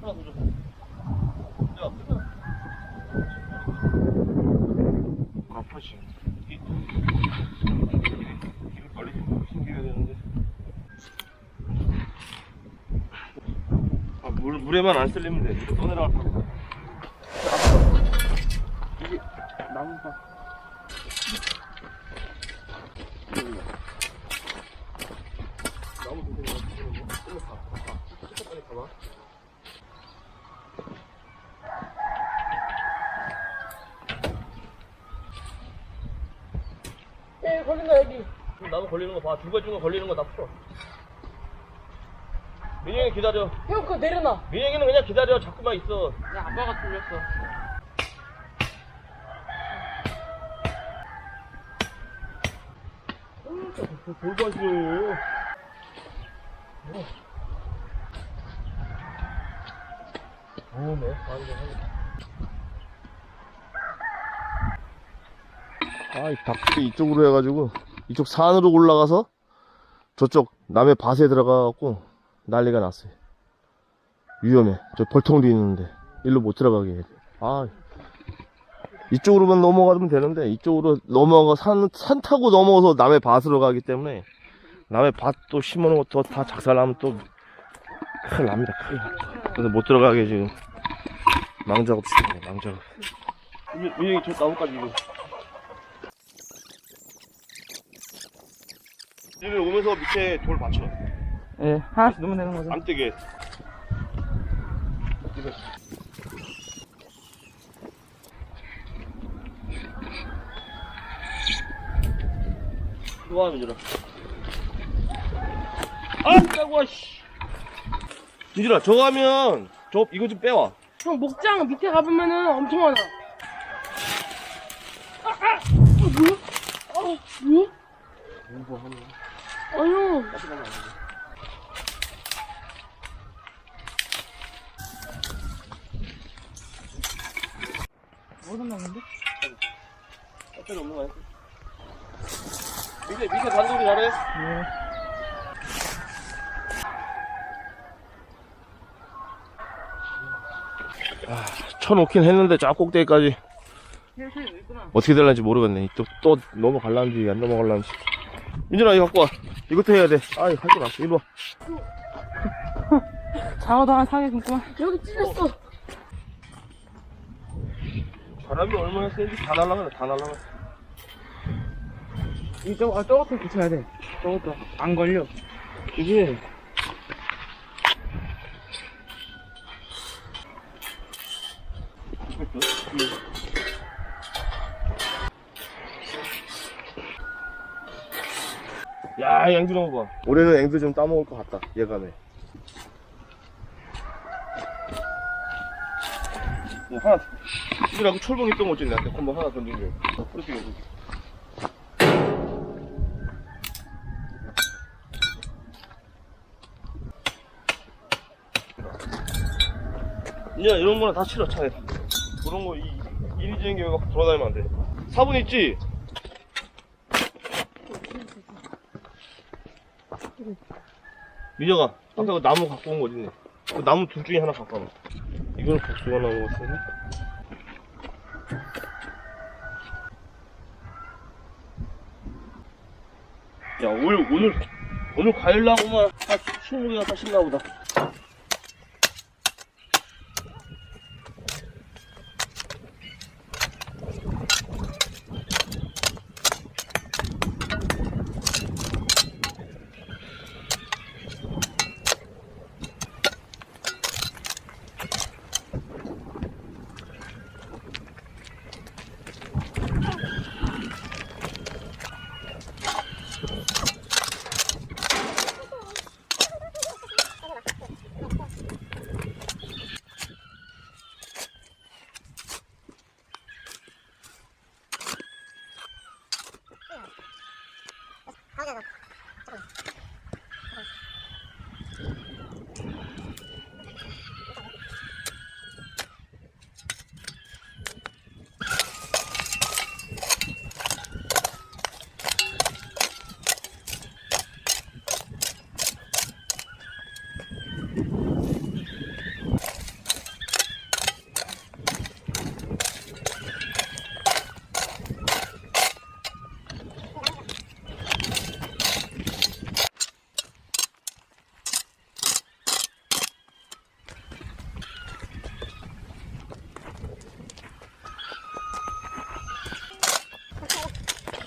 하나 더 줘. 야. 아파지. 이게 빨리 숨기게 되는데. 아, 물, 물에만 안 쓸리면 돼. 이거 떠내려갈 거. 이게 나무가. 나무 조심해. 일로 가. 가. 가봐. 에 걸린다 여기. 나무 걸리는 거 봐. 중에 걸리는 거 다 풀어. 민영이 기다려. 형 그거 내려놔. 민영이는 그냥 기다려. 자꾸만 있어. 야 아빠가 뚫렸어. 돌봐줘 요. 어, 네. 아, 이 닭들이 이쪽으로 해가지고 이쪽 산으로 올라가서 저쪽 남의 밭에 들어가갖고 난리가 났어요. 위험해. 저 벌통도 있는데 일로 못 들어가게 해야 돼. 아, 이쪽으로만 넘어가면 되는데 이쪽으로 넘어가 산, 산 타고 넘어서 남의 밭으로 가기 때문에 남의 밭도 심어놓은 것도 다 작살나면 또 큰일 납니다 큰일 납니다. 그래서 못 들어가게 지금 망작업 중이에요 망작업 민영이 저 나무까지 이거. 집에 오면서 밑에 돌 받쳐 예, 하나씩 넣으면 되는 거죠. 안 뜨게. 좋아 민준아 아 짜고 씨. 민준아 저거 하면 저 이거 좀 빼와 형 목장 밑에 가보면은 엄청 많아. 아, 아, 어, 뭐야? 어, 뭐야? 아유, 뭐든 났는데? 앞에 없는 거 아니야? 밑에 밑에 반동이 잘해 네. 쳐놓긴 했는데 저 꼭대기까지. 어떻게 될는지 모르겠네. 또, 또 넘어갈란지 안 넘어갈란지. 민준아 이거 갖고 와. 이것도 해야 돼. 아이 할게 많어. 이리 와. 장어도 하나 사겠구만. 여기 찢었어. 바람이 얼마나 세는지 다 날라가네. 다 날라가. 이 저거, 아, 저것도 붙여야 돼. 저것도. 안 걸려. 이게 야, 앵두 좀 봐. 올해는 앵두 좀 따먹을 것 같다. 예감에. 야, 하나, 이라고 철봉 있던 거 있지, 나한테 한번 하나. 어, 그렇게 해서. 이제 이런 거는 다 싫어, 차에. 그런 거, 이, 이리저리 게막 돌아다니면 안 돼. 사분 있지? 미정아, 아까 그 나무 갖고 온 거 어딨네? 그 나무 둘 중에 하나 갖고 와봐. 이거는 복숭아 나무 같은데? 야, 오늘, 오늘, 오늘 과일 나고만 한 20개가 다 씹나 보다.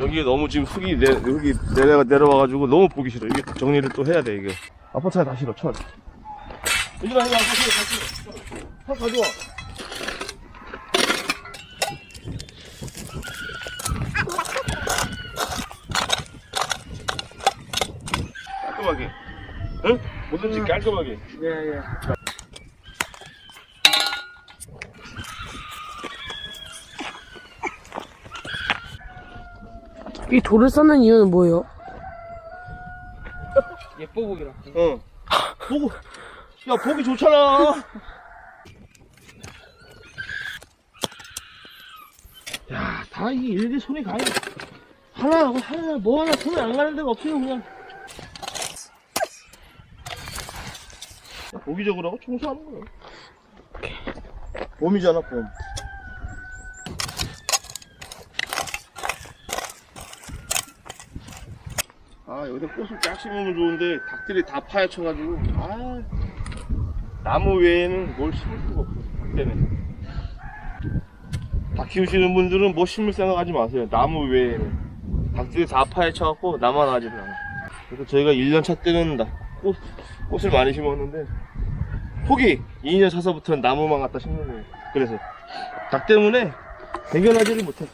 여기에 너무 지금 흙이 내, 여기 내려, 내려와가지고 너무 보기 싫어. 이게 정리를 또 해야 돼, 이게. 아파트에 다 실어, 철. 얘들아, 이거 아파트에 다 실어. 철 가져와. 깔끔하게. 응? 뭐든지 깔끔하게. 예, 예. 이 돌을 쌓는 이유는 뭐예요? 예뻐 보기라. 응. 보고, 야, 보기 좋잖아. 야, 다이 일일이 손이 가요. 하나, 하나, 뭐 하나 손이 안 가는 데가 없어요, 그냥. 보기적으로 하고 청소하는 거예요. 봄이잖아, 봄. 아, 여기다 꽃을 쫙 심으면 좋은데, 닭들이 다 파헤쳐가지고, 아, 나무 외에는 뭘 심을 수가 없어, 닭 때문에. 닭 키우시는 분들은 뭐 심을 생각하지 마세요. 나무 외에는. 닭들이 다 파헤쳐갖고, 나만 하지를 않아. 그래서 저희가 1년차 때는 나- 꽃, 꽃을 많이 심었는데, 포기! 2년 차서부터는 나무만 갖다 심는 거예요. 그래서. 닭 때문에 대견하지를 못해.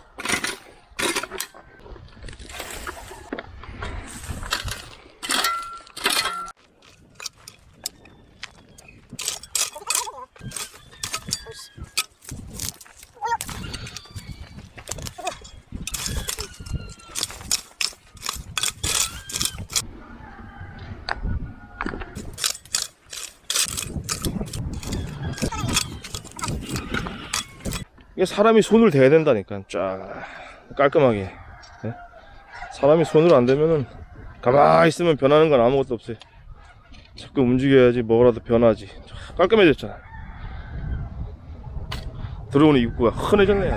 이게 사람이 손을 대야 된다니까 쫙 깔끔하게 예? 사람이 손을 안 대면은 가만히 있으면 변하는 건 아무것도 없어요 자꾸 움직여야지 뭐라도 변하지 쫙 깔끔해졌잖아 들어오는 입구가 흔해졌네.